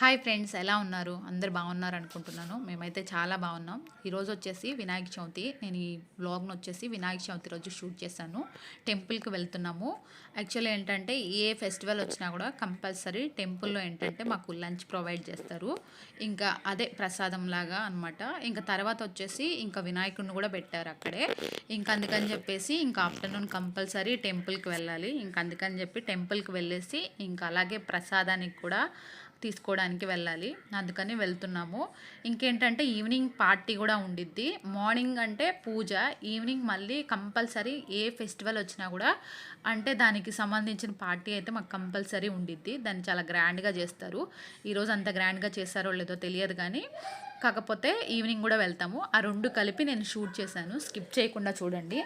Hi friends ఎలా ఉన్నారు? అందరు బాగున్నారు అనుకుంటున్నాను. మేమైతే చాలా బాగున్నాం. ఈరోజు వచ్చేసి వినాయక చవితి. నేను ఈ బ్లాగ్ను వచ్చేసి వినాయక చవితి రోజు షూట్ చేశాను. టెంపుల్కి వెళ్తున్నాము. యాక్చువల్లీ ఏంటంటే ఏ ఫెస్టివల్ వచ్చినా కూడా కంపల్సరీ టెంపుల్లో ఏంటంటే మాకు లంచ్ ప్రొవైడ్ చేస్తారు. ఇంకా అదే ప్రసాదం లాగా అనమాట ఇంకా తర్వాత వచ్చేసి ఇంకా వినాయకుడిని కూడా పెట్టారు అక్కడే. ఇంకా అందుకని చెప్పేసి ఇంకా ఆఫ్టర్నూన్ కంపల్సరీ టెంపుల్కి వెళ్ళాలి. ఇంకా అందుకని చెప్పి టెంపుల్కి వెళ్ళేసి ఇంకా అలాగే ప్రసాదానికి కూడా తీసుకోవడానికి వెళ్ళాలి. అందుకని వెళ్తున్నాము. ఇంకేంటంటే ఈవినింగ్ పార్టీ కూడా ఉండిద్ది. మార్నింగ్ అంటే పూజ ఈవినింగ్ మళ్ళీ కంపల్సరీ ఏ ఫెస్టివల్ వచ్చినా కూడా అంటే దానికి సంబంధించిన పార్టీ అయితే మాకు కంపల్సరీ ఉండిద్ది. దాన్ని చాలా గ్రాండ్గా చేస్తారు. ఈరోజు అంత గ్రాండ్గా చేస్తారో లేదో తెలియదు కానీ కాకపోతే ఈవినింగ్ కూడా వెళ్తాము. ఆ రెండు కలిపి నేను షూట్ చేశాను. స్కిప్ చేయకుండా చూడండి.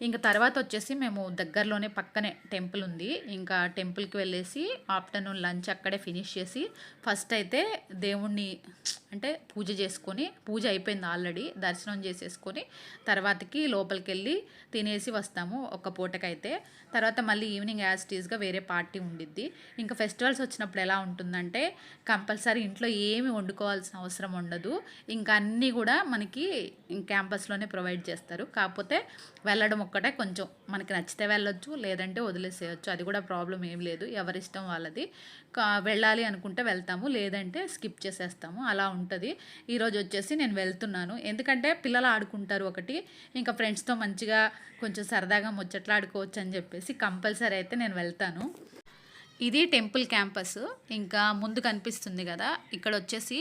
ఇంకా తర్వాత వచ్చేసి మేము దగ్గరలోనే పక్కనే టెంపుల్ ఉంది. ఇంకా టెంపుల్కి వెళ్ళేసి ఆఫ్టర్నూన్ లంచ్ అక్కడే ఫినిష్ చేసి ఫస్ట్ అయితే దేవుణ్ణి అంటే పూజ చేసుకొని పూజ అయిపోయింది ఆల్రెడీ దర్శనం చేసేసుకొని తర్వాతకి లోపలికి వెళ్ళి తినేసి వస్తాము ఒక పూటకైతే. తర్వాత మళ్ళీ ఈవినింగ్ యాజ్ టీజ్గా వేరే పార్టీ ఉండిద్ది. ఇంకా ఫెస్టివల్స్ వచ్చినప్పుడు ఎలా ఉంటుందంటే కంపల్సరీ ఇంట్లో ఏమి వండుకోవాల్సిన అవసరం ఉండదు. ఇంకా అన్నీ కూడా మనకి క్యాంపస్లోనే ప్రొవైడ్ చేస్తారు. కాకపోతే వెళ్ళడం ఒక్కటే కొంచెం మనకి నచ్చితే వెళ్ళొచ్చు లేదంటే వదిలేసేయచ్చు. అది కూడా ప్రాబ్లం ఏం లేదు. ఎవరిష్టం వాళ్ళది. కా- వెళ్ళాలి అనుకుంటే వెళ్తాము లేదంటే స్కిప్ చేసేస్తాము. అలా ఉంటుంది. ఈరోజు వచ్చేసి నేను వెళ్తున్నాను. ఎందుకంటే పిల్లలు ఆడుకుంటారు ఒకటి. ఇంకా ఫ్రెండ్స్తో మంచిగా కొంచెం సరదాగా ముచ్చట్లు ఆడుకోవచ్చు అని చెప్పేసి కంపల్సరీ అయితే నేను వెళ్తాను. ఇది టెంపుల్ క్యాంపస్. ఇంకా ముందు కనిపిస్తుంది కదా ఇక్కడ వచ్చేసి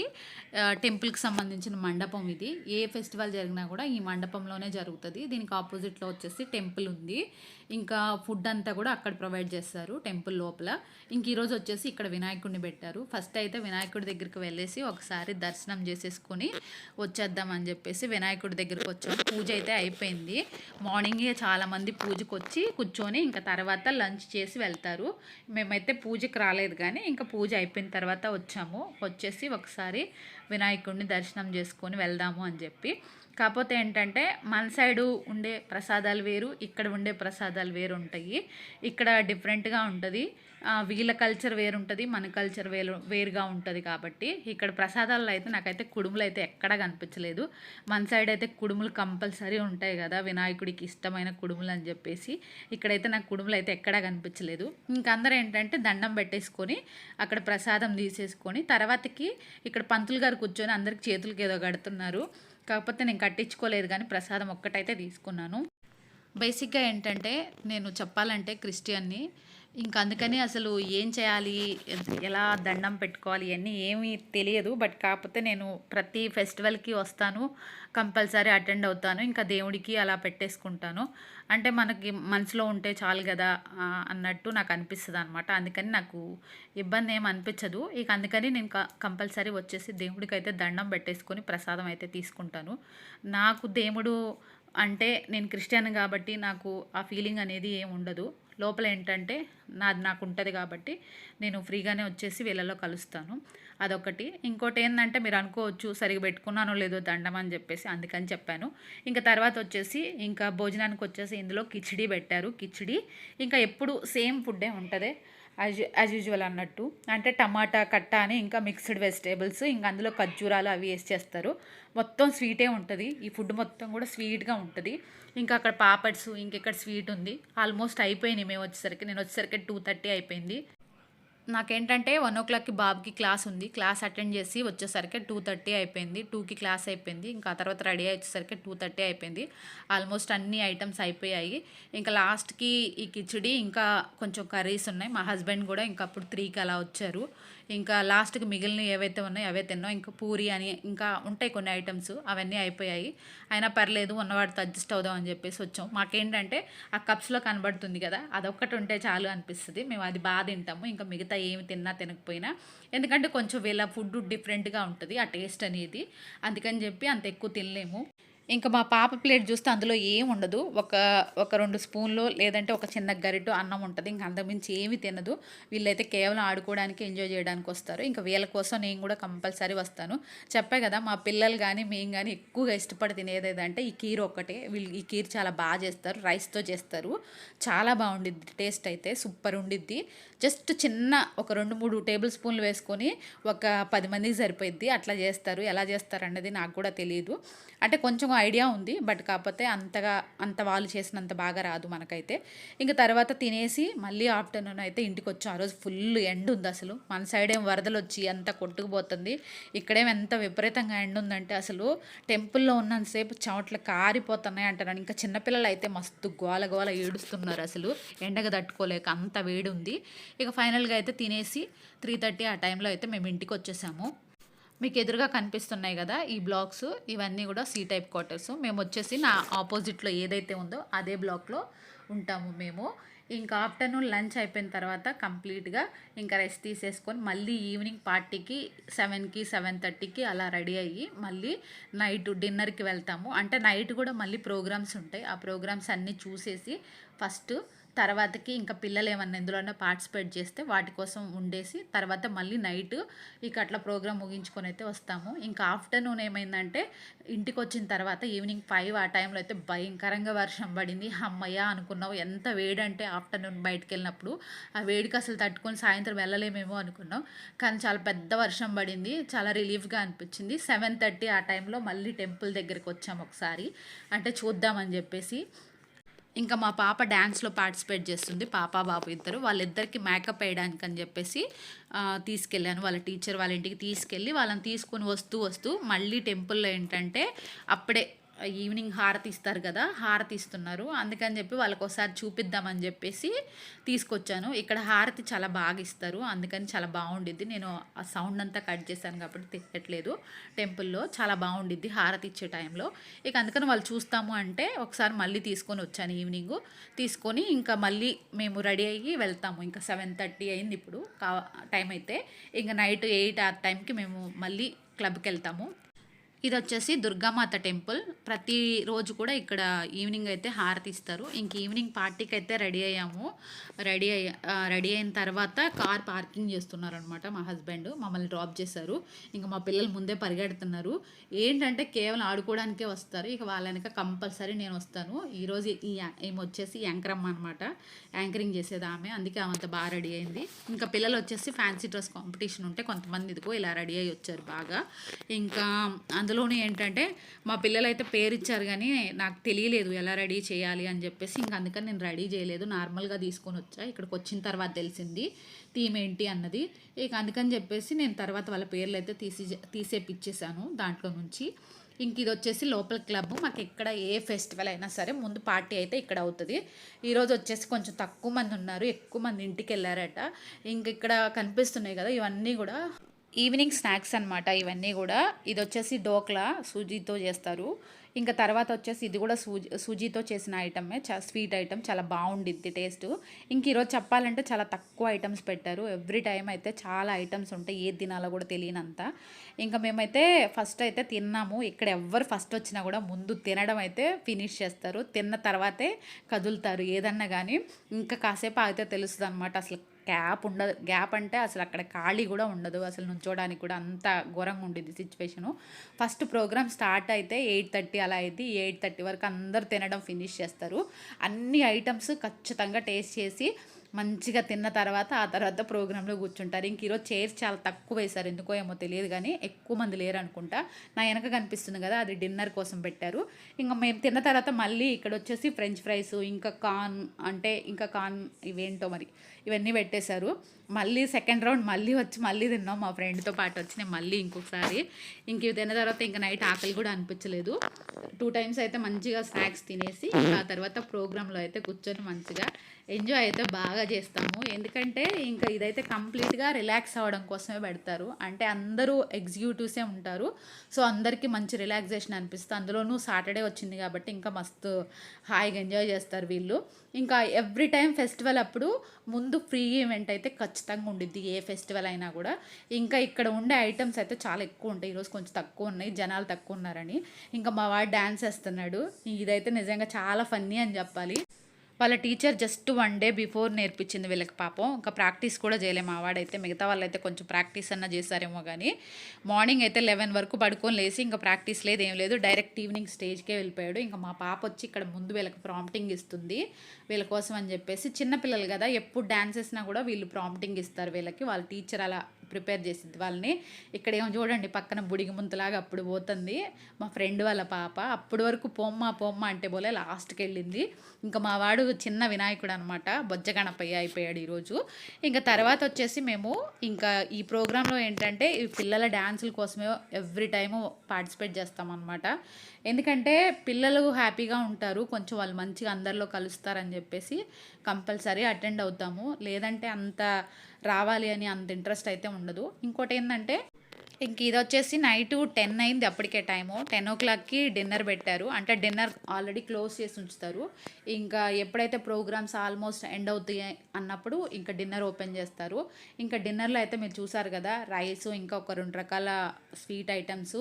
టెంపుల్కి సంబంధించిన మండపం ఇది. ఏ ఫెస్టివల్ జరిగినా కూడా ఈ మండపంలోనే జరుగుతుంది. దీనికి ఆపోజిట్లో వచ్చేసి టెంపుల్ ఉంది. ఇంకా ఫుడ్ అంతా కూడా అక్కడ ప్రొవైడ్ చేస్తారు టెంపుల్ లోపల. ఇంక ఈరోజు వచ్చేసి ఇక్కడ వినాయకుడిని పెట్టారు. ఫస్ట్ అయితే వినాయకుడి దగ్గరికి వెళ్ళేసి ఒకసారి దర్శనం చేసేసుకొని వచ్చేద్దామని చెప్పేసి వినాయకుడి దగ్గరికి వచ్చాం. పూజ అయితే అయిపోయింది. మార్నింగే చాలామంది పూజకు వచ్చి కూర్చొని ఇంకా తర్వాత లంచ్ చేసి వెళ్తారు. మేమైతే పూజకి రాలేదు కానీ ఇంకా పూజ అయిపోయిన తర్వాత వచ్చాము. వచ్చేసి ఒకసారి వినాయకుడిని దర్శనం చేసుకొని వెళ్దాము అని చెప్పి. కాకపోతే ఏంటంటే మన సైడు ఉండే ప్రసాదాలు వేరు ఇక్కడ ఉండే ప్రసాదాలు వేరు ఉంటాయి. ఇక్కడ డిఫరెంట్గా ఉంటుంది. వీళ్ళ కల్చర్ వేరు ఉంటుంది మన కల్చర్ వేరు వేరుగా ఉంటుంది కాబట్టి ఇక్కడ ప్రసాదాల్లో అయితే నాకైతే కుడుములు అయితే ఎక్కడా కనిపించలేదు. మన సైడ్ అయితే కుడుములు కంపల్సరీ ఉంటాయి కదా వినాయకుడికి ఇష్టమైన కుడుములు అని చెప్పేసి ఇక్కడైతే నాకు కుడుములు అయితే ఎక్కడా కనిపించలేదు. ఇంకందరూ ఏంటంటే దండం పెట్టేసుకొని అక్కడ ప్రసాదం తీసేసుకొని తర్వాతకి ఇక్కడ పంతులు గారు కూర్చొని అందరికి చేతులకి ఏదో కడుతున్నారు. కాకపోతే నేను కట్టించుకోలేదు కానీ ప్రసాదం ఒక్కటైతే తీసుకున్నాను. బేసిక్గా ఏంటంటే నేను చెప్పాలంటే క్రిస్టియన్ని ఇంకా అందుకని అసలు ఏం చేయాలి? ఎలా దండం పెట్టుకోవాలి? ఇవన్నీ ఏమీ తెలియదు. బట్ కాకపోతే నేను ప్రతి ఫెస్టివల్కి వస్తాను. కంపల్సరీ అటెండ్ అవుతాను. ఇంకా దేవుడికి అలా పెట్టేసుకుంటాను. అంటే మనకి మనసులో ఉంటే చాలు కదా అన్నట్టు నాకు అనిపిస్తుంది అనమాట అందుకని నాకు ఇబ్బంది ఏం అనిపించదు. ఇక అందుకని నేను కంపల్సరీ వచ్చేసి దేవుడికి అయితే దండం పెట్టేసుకొని ప్రసాదం అయితే తీసుకుంటాను. నాకు దేవుడు అంటే నేను క్రిస్టియన్ కాబట్టి నాకు ఆ ఫీలింగ్ అనేది ఏం ఉండదు. లోపల ఏంటంటే నాది నాకు ఉంటుంది కాబట్టి నేను ఫ్రీగానే వచ్చేసి వీళ్ళలో కలుస్తాను. అదొకటి. ఇంకోటి ఏంటంటే మీరు అనుకోవచ్చు సరిగా పెట్టుకున్నానో లేదో దండం అని చెప్పేసి అందుకని చెప్పాను. ఇంకా తర్వాత వచ్చేసి ఇంకా భోజనానికి వచ్చేసి ఇందులో కిచిడి పెట్టారు. కిచిడి ఇంకా ఎప్పుడు సేమ్ ఫుడ్డే ఉంటుంది. యాజ్ యాజ్ యూజువల్ అన్నట్టు. అంటే టమాటా కట్ట అని ఇంకా మిక్స్డ్ వెజిటేబుల్స్ ఇంకా అందులో ఖర్జూరాలు అవి వేసి చేస్తారు. మొత్తం స్వీటే ఉంటుంది. ఈ ఫుడ్ మొత్తం కూడా స్వీట్గా ఉంటుంది. ఇంకా అక్కడ పాపడ్స్ ఇంకెక్కడ స్వీట్ ఉంది. ఆల్మోస్ట్ అయిపోయినాయి. మేము వచ్చేసరికి నేను వచ్చేసరికి టూ థర్టీ అయిపోయింది. నాకేంటంటే వన్ ఓ క్లాక్కి బాబుకి క్లాస్ ఉంది. క్లాస్ అటెండ్ చేసి వచ్చేసరికి టూ థర్టీ అయిపోయింది. టూకి క్లాస్ అయిపోయింది. ఇంకా తర్వాత రెడీ వచ్చేసరికి టూ థర్టీ అయిపోయింది. ఆల్మోస్ట్ అన్ని ఐటమ్స్ అయిపోయాయి. ఇంకా లాస్ట్కి ఈ కిచిడి ఇంకా కొంచెం కర్రీస్ ఉన్నాయి. మా హస్బెండ్ కూడా ఇంకా అప్పుడు త్రీకి అలా వచ్చారు. ఇంకా లాస్ట్కి మిగిలిన ఏవైతే ఉన్నాయో అవే తిన్నాం. ఇంకా పూరి అని ఇంకా ఉంటాయి కొన్ని ఐటమ్స్. అవన్నీ అయిపోయాయి. అయినా పర్లేదు ఉన్నవాడితో అడ్జస్ట్ అవుదాం అని చెప్పేసి వచ్చాం. మాకేంటంటే ఆ కప్స్లో కనబడుతుంది కదా అదొక్కటి ఉంటే చాలు అనిపిస్తుంది. మేము అది బాగా తింటాము. ఇంకా మిగతా ఏమి తిన్నా తినకపోయినా. ఎందుకంటే కొంచెం వీళ్ళ ఫుడ్ డిఫరెంట్గా ఉంటుంది ఆ టేస్ట్ అనేది. అందుకని చెప్పి అంత ఎక్కువ తినలేము. ఇంకా మా పాప ప్లేట్ చూస్తే అందులో ఏం ఉండదు. ఒక ఒక రెండు స్పూన్లు లేదంటే ఒక చిన్న గరిటె అన్నం ఉంటుంది. ఇంకా అంతమించి ఏమి తినదు. వీళ్ళైతే కేవలం ఆడుకోవడానికి ఎంజాయ్ చేయడానికి వస్తారు. ఇంకా వీళ్ళ కోసం నేను కూడా కంపల్సరీ వస్తాను. చెప్పే కదా మా పిల్లలు కానీ మేము కానీ ఎక్కువగా ఇష్టపడి తినేది ఏదంటే ఈ కీర్ ఒక్కటే. వీళ్ళు ఈ కీర్ చాలా బాగా చేస్తారు. రైస్తో చేస్తారు. చాలా బాగుండిద్ది టేస్ట్ అయితే. సూపర్ ఉండిద్ది. జస్ట్ చిన్న ఒక రెండు మూడు టేబుల్ స్పూన్లు వేసుకొని ఒక పది మందికి సరిపోయిద్ది. అట్లా చేస్తారు. ఎలా చేస్తారు అన్నది నాకు కూడా తెలియదు అంటే కొంచెం ఐడియా ఉంది. బట్ కాకపోతే అంతగా అంత వాళ్ళు చేసినంత బాగా రాదు మనకైతే. ఇంక తర్వాత తినేసి మళ్ళీ ఆఫ్టర్నూన్ అయితే ఇంటికి వచ్చాం ఆ రోజు ఫుల్ ఎండ్ ఉంది అసలు. మన సైడ్ ఏం వరదలు వచ్చి అంత కొట్టుకుపోతుంది. ఇక్కడేం ఎంత విపరీతంగా ఎండ్ ఉందంటే అసలు టెంపుల్లో ఉన్నంతసేపు చెమట్లు కారిపోతున్నాయి అంటారు ఇంకా చిన్నపిల్లలు అయితే మస్తు గోల గోల ఏడుస్తున్నారు అసలు. ఎండగా తట్టుకోలేక అంత వేడి ఉంది. ఇక ఫైనల్గా అయితే తినేసి త్రీ థర్టీ ఆ టైంలో అయితే మేము ఇంటికి వచ్చేసాము మీకు ఎదురుగా కనిపిస్తున్నాయి కదా ఈ బ్లాక్స్ ఇవన్నీ కూడా సి టైప్ క్వార్టర్స్. మేము వచ్చేసి నా ఆపోజిట్లో ఏదైతే ఉందో అదే బ్లాక్లో ఉంటాము మేము. ఇంకా ఆఫ్టర్నూన్ లంచ్ అయిపోయిన తర్వాత కంప్లీట్గా ఇంకా రెస్ట్ తీసేసుకొని మళ్ళీ ఈవినింగ్ పార్టీకి సెవెన్కి సెవెన్ థర్టీకి అలా రెడీ అయ్యి మళ్ళీ నైట్ డిన్నర్కి వెళ్తాము. అంటే నైట్ కూడా మళ్ళీ ప్రోగ్రామ్స్ ఉంటాయి. ఆ ప్రోగ్రామ్స్ అన్నీ చూసేసి ఫస్ట్ తర్వాతకి ఇంకా పిల్లలు ఏమన్నా ఎందులోనే పార్టిసిపేట్ చేస్తే వాటి కోసం ఉండేసి తర్వాత మళ్ళీ నైట్ ఇక అట్లా ప్రోగ్రామ్ ముగించుకొని అయితే వస్తాము. ఇంకా ఆఫ్టర్నూన్ ఏమైందంటే ఇంటికి వచ్చిన తర్వాత ఈవినింగ్ ఫైవ్ ఆ టైంలో అయితే భయంకరంగా వర్షం పడింది. అమ్మయ్య అనుకున్నావు ఎంత వేడంటే ఆఫ్టర్నూన్ బయటకు వెళ్ళినప్పుడు ఆ వేడికి అసలు తట్టుకొని సాయంత్రం వెళ్ళలేమేమో అనుకున్నాం. కానీ చాలా పెద్ద వర్షం పడింది. చాలా రిలీఫ్గా అనిపించింది. సెవెన్ థర్టీ ఆ టైంలో మళ్ళీ టెంపుల్ దగ్గరికి వచ్చాము ఒకసారి. అంటే చూద్దామని చెప్పేసి ఇంకా మా పాప డ్యాన్స్లో పార్టిసిపేట్ చేస్తుంది. పాప బాబు ఇద్దరు. వాళ్ళిద్దరికి మేకప్ వేయడానికి అని చెప్పేసి తీసుకెళ్ళాను. వాళ్ళ టీచర్ వాళ్ళ ఇంటికి తీసుకెళ్ళి వాళ్ళని తీసుకొని వస్తూ వస్తూ మళ్ళీ టెంపుల్లో ఏంటంటే అప్పుడే ఈవినింగ్ హారతి ఇస్తారు కదా హారతి ఇస్తున్నారు. అందుకని చెప్పి వాళ్ళకి ఒకసారి చూపిద్దామని చెప్పేసి తీసుకొచ్చాను. ఇక్కడ హారతి చాలా బాగా ఇస్తారు. అందుకని చాలా బాగుండిద్ది. నేను ఆ సౌండ్ అంతా కట్ చేశాను కాబట్టి తిట్టట్లేదు. టెంపుల్లో చాలా బాగుండిద్ది హారతి ఇచ్చే టైంలో. ఇక అందుకని వాళ్ళు చూస్తాము అంటే ఒకసారి మళ్ళీ తీసుకొని వచ్చాను ఈవినింగ్. తీసుకొని ఇంకా మళ్ళీ మేము రెడీ అయ్యి వెళ్తాము. ఇంకా సెవెన్ థర్టీ అయింది ఇప్పుడు కా టైం అయితే. ఇంకా నైట్ ఎయిట్ ఆ టైంకి మేము మళ్ళీ క్లబ్కి వెళ్తాము. ఇది వచ్చేసి దుర్గామాత టెంపుల్. ప్రతిరోజు కూడా ఇక్కడ ఈవినింగ్ అయితే హారతి ఇస్తారు ఇంక ఈవినింగ్ పార్టీకి అయితే రెడీ అయ్యాము. రెడీ అయ్య రెడీ అయిన తర్వాత కార్ పార్కింగ్ చేస్తున్నారు అనమాట మా హస్బెండ్. మమ్మల్ని డ్రాప్ చేశారు. ఇంకా మా పిల్లలు ముందే పరిగెడుతున్నారు. ఏంటంటే కేవలం ఆడుకోవడానికే వస్తారు. ఇక వాళ్ళ వెనక కంపల్సరీ నేను వస్తాను. ఈరోజు ఈ ఏమి వచ్చేసి యాంకరమ్మ అనమాట. యాంకరింగ్ చేసేది ఆమె. అందుకే ఆమె అంత బాగా రెడీ అయింది. ఇంకా పిల్లలు వచ్చేసి ఫ్యాన్సీ డ్రెస్ కాంపిటీషన్ ఉంటే కొంతమంది ఇదిగో ఇలా రెడీ అయ్యి వచ్చారు బాగా. ఇంకా అందులోనే ఏంటంటే మా పిల్లలు అయితే పేరు ఇచ్చారు కానీ నాకు తెలియలేదు ఎలా రెడీ చేయాలి అని చెప్పేసి ఇంక అందుకని నేను రెడీ చేయలేదు. నార్మల్గా తీసుకొని వచ్చా. ఇక్కడికి వచ్చిన తర్వాత తెలిసింది థీమ్ ఏంటి అన్నది. ఇక అందుకని చెప్పేసి నేను తర్వాత వాళ్ళ పేర్లు అయితే తీసి తీసేపిచ్చేసాను దాంట్లో నుంచి. ఇంక ఇది వచ్చేసి లోపల క్లబ్. మాకు ఎక్కడ ఏ ఫెస్టివల్ అయినా సరే ముందు పార్టీ అయితే ఇక్కడ అవుతుంది. ఈరోజు వచ్చేసి కొంచెం తక్కువ మంది ఉన్నారు. ఎక్కువ మంది ఇంటికి వెళ్ళారట ఇంక ఇక్కడ కనిపిస్తున్నాయి కదా ఇవన్నీ కూడా. ఈవినింగ్ స్నాక్స్ అనమాట ఇవన్నీ కూడా. ఇది వచ్చేసి డోక్లా సూజీతో చేస్తారు. ఇంకా తర్వాత వచ్చేసి ఇది కూడా సూజీ సూజీతో చేసిన ఐటమే. చాలా స్వీట్ ఐటమ్. చాలా బాగుండిద్ది టేస్ట్. ఇంక ఈరోజు చెప్పాలంటే చాలా తక్కువ ఐటమ్స్ పెట్టారు. ఎవ్రీ టైం అయితే చాలా ఐటమ్స్ ఉంటాయి. ఏది తినాలో కూడా తెలియనంత. ఇంకా మేమైతే ఫస్ట్ అయితే తిన్నాము. ఇక్కడ ఎవ్వరు ఫస్ట్ వచ్చినా కూడా ముందు తినడం అయితే ఫినిష్ చేస్తారు. తిన్న తర్వాతే కదులుతారు ఏదన్నా కానీ ఇంకా కాసేపు ఆగితే తెలుస్తుంది అనమాట అసలు గ్యాప్ ఉండదు. గ్యాప్ అంటే అసలు అక్కడ ఖాళీ కూడా ఉండదు. అసలు నుంచోడానికి కూడా అంత ఘోరంగా ఉండేది సిచ్యువేషను ఫస్ట్ ప్రోగ్రామ్ స్టార్ట్ అయితే ఎయిట్ థర్టీ అలా అయింది ఎయిట్ థర్టీ వరకు అందరు తినడం ఫినిష్ చేస్తారు. అన్ని ఐటమ్స్ ఖచ్చితంగా టేస్ట్ చేసి మంచిగా తిన్న తర్వాత ఆ తర్వాత ప్రోగ్రాంలో కూర్చుంటారు. ఇంక ఈరోజు చైర్స్ చాలా తక్కువ వేశారు. ఎందుకో ఏమో తెలియదు కానీ ఎక్కువ మంది లేరు అనుకుంటా నా వెనక కనిపిస్తుంది కదా అది డిన్నర్ కోసం పెట్టారు. ఇంకా మేము తిన్న తర్వాత మళ్ళీ ఇక్కడ వచ్చేసి ఫ్రెంచ్ ఫ్రైస్ ఇంకా కార్న్ అంటే ఇంకా కార్న్ ఇవేంటో మరి ఇవన్నీ పెట్టేశారు. మళ్ళీ సెకండ్ రౌండ్ మళ్ళీ వచ్చి మళ్ళీ తిన్నాం మా ఫ్రెండ్తో పాటు వచ్చి. నేను మళ్ళీ ఇంకొకసారి. ఇంక ఇవి తిన్న తర్వాత ఇంకా నైట్ ఆకలి కూడా అనిపించలేదు. టూ టైమ్స్ అయితే మంచిగా స్నాక్స్ తినేసి ఆ తర్వాత ప్రోగ్రాంలో అయితే కూర్చొని మంచిగా ఎంజాయ్ అయితే బాగా చేస్తాము. ఎందుకంటే ఇంకా ఇదైతే కంప్లీట్గా రిలాక్స్ అవ్వడం కోసమే పెడతారు. అంటే అందరూ ఎగ్జిక్యూటివ్సే ఉంటారు. సో అందరికీ మంచి రిలాక్సేషన్ అనిపిస్తుంది. అందులోనూ సాటర్డే వచ్చింది కాబట్టి ఇంకా మస్తు హాయిగా ఎంజాయ్ చేస్తారు వీళ్ళు. ఇంకా ఎవ్రీ టైం ఫెస్టివల్ అప్పుడు ముందు ఫ్రీ ఈవెంట్ అయితే ఖచ్చితంగా ఉండిద్ది ఏ ఫెస్టివల్ అయినా కూడా. ఇంకా ఇక్కడ ఉండే ఐటమ్స్ అయితే చాలా ఎక్కువ ఉంటాయి. ఈరోజు కొంచెం తక్కువ ఉన్నాయి జనాలు తక్కువ ఉన్నారని. ఇంకా మా వాడు డ్యాన్స్ వేస్తున్నాడు. ఇదైతే నిజంగా చాలా ఫన్నీ అని చెప్పాలి. వాళ్ళ teacher just one day before నేర్పించింది వీళ్ళకి పాపం. ఇంకా ప్రాక్టీస్ కూడా చేయలేము ఆవాడైతే మిగతా వాళ్ళైతే కొంచెం ప్రాక్టీస్ అన్న చేశారేమో కానీ మార్నింగ్ అయితే లెవెన్ వరకు పడుకొని లేసి ఇంకా ప్రాక్టీస్ లేదు ఏం లేదు. డైరెక్ట్ ఈవినింగ్ స్టేజ్కే వెళ్ళిపోయాడు. ఇంకా మా పాప వచ్చి ఇక్కడ ముందు వీళ్ళకి ప్రాంప్టింగ్ ఇస్తుంది వీళ్ళ కోసం అని చెప్పేసి చిన్నపిల్లలు కదా ఎప్పుడు డ్యాన్స్ వేసినా కూడా వీళ్ళు ప్రాంప్టింగ్ ఇస్తారు వీళ్ళకి. వాళ్ళ టీచర్ అలా ప్రిపేర్ చేసింది వాళ్ళని. ఇక్కడ ఏమో చూడండి పక్కన బుడిగి ముంతలాగా అప్పుడు పోతుంది. మా ఫ్రెండ్ వాళ్ళ పాప అప్పటి వరకు పొమ్మ పొమ్మ అంటే పోలే లాస్ట్కి వెళ్ళింది ఇంకా మా వాడు చిన్న వినాయకుడు అనమాట బొజ్జ గణపయ్య అయిపోయాడు ఈరోజు. ఇంకా తర్వాత వచ్చేసి మేము ఇంకా ఈ ప్రోగ్రాంలో ఏంటంటే ఈ పిల్లల డ్యాన్సుల కోసమే ఎవ్రీ టైము పార్టిసిపేట్ చేస్తామన్నమాట. ఎందుకంటే పిల్లలు హ్యాపీగా ఉంటారు కొంచెం వాళ్ళు మంచిగా అందరిలో కలుస్తారని చెప్పేసి కంపల్సరీ అటెండ్ అవుతాము. లేదంటే అంత రావాలి అని అంత ఇంట్రెస్ట్ అయితే ఉండదు. ఇంకోటి ఏంటంటే ఇంక ఇది వచ్చేసి నైట్ టెన్ అయింది అప్పటికే టైము. టెన్ ఓ క్లాక్కి డిన్నర్ పెట్టారు. అంటే డిన్నర్ ఆల్రెడీ క్లోజ్ చేసి ఉంచుతారు. ఇంకా ఎప్పుడైతే ప్రోగ్రామ్స్ ఆల్మోస్ట్ ఎండ్ అవుతాయి అన్నప్పుడు ఇంకా డిన్నర్ ఓపెన్ చేస్తారు. ఇంకా డిన్నర్లో అయితే మీరు చూసారు కదా రైస్ ఇంకా ఒక రెండు రకాల స్వీట్ ఐటమ్స్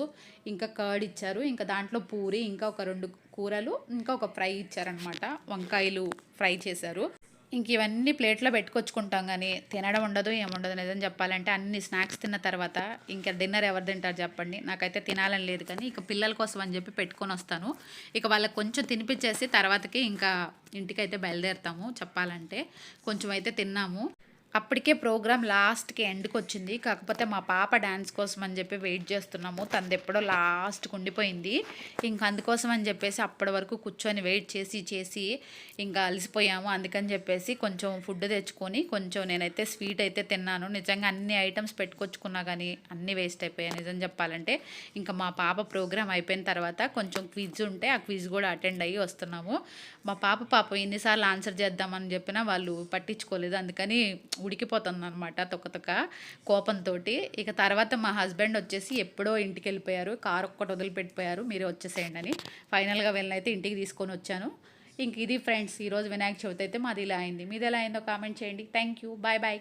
ఇంకా కర్డ్ ఇచ్చారు. ఇంకా దాంట్లో పూరి ఇంకా ఒక రెండు కూరలు ఇంకా ఒక ఫ్రై ఇచ్చారనమాట వంకాయలు ఫ్రై చేశారు. ఇంక ఇవన్నీ ప్లేట్లో పెట్టుకొచ్చుకుంటాం కానీ తినడం ఉండదు ఏముండదు నిజం చెప్పాలంటే అన్ని స్నాక్స్ తిన్న తర్వాత ఇంకా డిన్నర్ ఎవరు తింటారు చెప్పండి. నాకైతే తినాలని లేదు కానీ ఇక పిల్లల కోసం అని చెప్పి పెట్టుకొని వస్తాను. ఇక వాళ్ళకి కొంచెం తినిపించేసి తర్వాతకి ఇంకా ఇంటికైతే బయలుదేరుతాము చెప్పాలంటే. కొంచెం అయితే తిన్నాము. అప్పటికే ప్రోగ్రామ్ లాస్ట్కి ఎండ్కి వచ్చింది కాకపోతే మా పాప డ్యాన్స్ కోసం అని చెప్పి వెయిట్ చేస్తున్నాము. తనది ఎప్పుడో లాస్ట్కి ఉండిపోయింది ఇంకా అందుకోసం అని చెప్పేసి అప్పటి వరకు కూర్చొని వెయిట్ చేసి చేసి ఇంకా అలసిపోయాము. అందుకని చెప్పేసి కొంచెం ఫుడ్ తెచ్చుకొని కొంచెం నేనైతే స్వీట్ అయితే తిన్నాను. నిజంగా అన్ని ఐటమ్స్ పెట్టుకొచ్చుకున్నా కానీ అన్నీ వేస్ట్ అయిపోయాయి నిజం చెప్పాలంటే. ఇంకా మా పాప ప్రోగ్రామ్ అయిపోయిన తర్వాత కొంచెం క్విజ్ ఉంటే ఆ క్విజ్ కూడా అటెండ్ అయ్యి వస్తున్నాము. మా పాప పాప ఎన్నిసార్లు ఆన్సర్ చేద్దామని చెప్పినా వాళ్ళు పట్టించుకోలేదు. అందుకని ఉడికిపోతుంది అనమాట తొక్కతొక్క కోపంతో ఇక తర్వాత మా హస్బెండ్ వచ్చేసి ఎప్పుడో ఇంటికి వెళ్ళిపోయారు కారు ఒక్కటి వదిలిపెట్టిపోయారు. మీరు వచ్చేసేయండి అని. ఫైనల్గా వెళ్ళనైతే ఇంటికి తీసుకొని వచ్చాను. ఇంక ఇది ఫ్రెండ్స్ ఈరోజు వినాయక చవితి అయితే మాది ఇలా అయింది. మీది ఎలా అయిందో కామెంట్ చేయండి. Thank you. Bye bye.